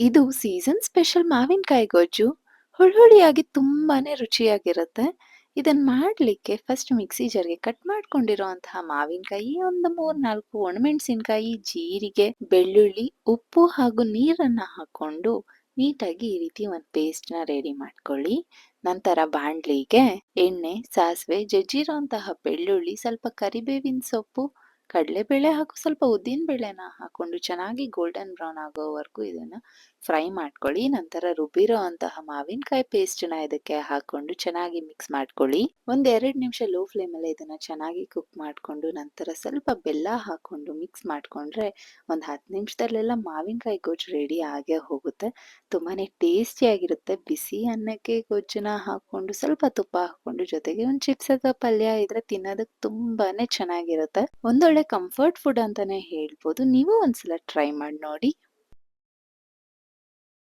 ಇದು season special ಮಾವಿನಕಾಯಿ ಗೊಜ್ಜು ಹುಳಿ-ಹುಳಿಯಾಗಿ ತುಂಬಾನೇ ರುಚಿಯಾಗಿರುತ್ತೆ. ಇದನ್ನ ಮಾಡ್ಲಿಕ್ಕೆ ಫಸ್ಟ್ ಮಿಕ್ಸಿ ಜರ್ಗೆ ಕಟ್ ಮಾಡ್ಕೊಂಡಿರುವಂತಹ ಮಾವಿನಕಾಯಿ, ಒಂದು 3, 4 ಒಣಮೆಣಸಿನಕಾಯಿ, ಜೀರಿಗೆ, ಬೆಳ್ಳುಳ್ಳಿ, ಉಪ್ಪು ಹಾಗೂ ನೀರನ್ನ ಹಾಕೊಂಡು ನೀಟಾಗಿ ಈ ರೀತಿ ಒಂದು ಪೇಸ್ಟ್‌ನ ರೆಡಿ ಮಾಡ್ಕೊಳ್ಳಿ. ನಂತರ ಬಾಂಡ್ಲಿಗೆ ಎಣ್ಣೆ, ಸಾಸಿವೆ, ಜಜ್ಜಿರುವಂತಹ ಬೆಳ್ಳುಳ್ಳಿ, ಸ್ವಲ್ಪ ಕರಿಬೇವಿನ ಸೊಪ್ಪು, ಕಡಲೆಬೇಳೆ ಹಾಕೋ ಸ್ವಲ್ಪ ಉದ್ದಿನ ಬೇಳೆನ ಹಾಕೊಂಡು ಚೆನ್ನಾಗಿ ಗೋಲ್ಡನ್ ಬ್ರೌನ್ ಆಗೋವರೆಗೂ ಇದನ್ನ ಫ್ರೈ ಮಾಡ್ಕೊಳ್ಳಿ. ನಂತರ ರುಬ್ಬಿರೋ ಅಂತಹ ಮಾವಿನಕಾಯಿ ಪೇಸ್ಟ್‌ನ ಇದಕ್ಕೆ ಹಾಕೊಂಡು ಚೆನ್ನಾಗಿ ಮಿಕ್ಸ್ ಮಾಡ್ಕೊಳ್ಳಿ. ಒಂದ್ 2 ನಿಮಿಷ ಲೋ ಫ್ಲೇಮಲ್ಲೇ ಇದನ್ನ ಚೆನ್ನಾಗಿ ಕುಕ್ ಮಾಡ್ಕೊಂಡು ನಂತರ ಸ್ವಲ್ಪ ಬೆಲ್ಲ ಹಾಕೊಂಡು ಮಿಕ್ಸ್ ಮಾಡ್ಕೊಂಡ್ರೆ ಒಂದು 10 ನಿಮಿಷದಲ್ಲೆಲ್ಲ ಮಾವಿನಕಾಯಿ ಗೊಜ್ಜು ರೆಡಿ ಆಗೇ ಹೋಗುತ್ತೆ. ತುಂಬಾನೇ ಟೇಸ್ಟಿಯಾಗಿರುತ್ತೆ. ಬಿಸಿ ಅನ್ನಕ್ಕೆ ಗೊಜ್ಜನ್ನ ಹಾಕೊಂಡು ಸ್ವಲ್ಪ ತುಪ್ಪ ಹಾಕೊಂಡು ಜೊತೆಗೆ ಒಂದು ಚಿಪ್ಸ್ ಅಥವಾ ಪಲ್ಯ ಇದ್ರೆ ತಿನ್ನೋದಕ್ಕೆ ತುಂಬಾನೇ ಚೆನ್ನಾಗಿರುತ್ತೆ. ಒಂದೊಳ್ಳೆ ಕಂಫರ್ಟ್ ಫುಡ್ ಅಂತಾನೆ ಹೇಳ್ಬೋದು. ನೀವು ಒಂದ್ಸಲ ಟ್ರೈ ಮಾಡಿ ನೋಡಿ.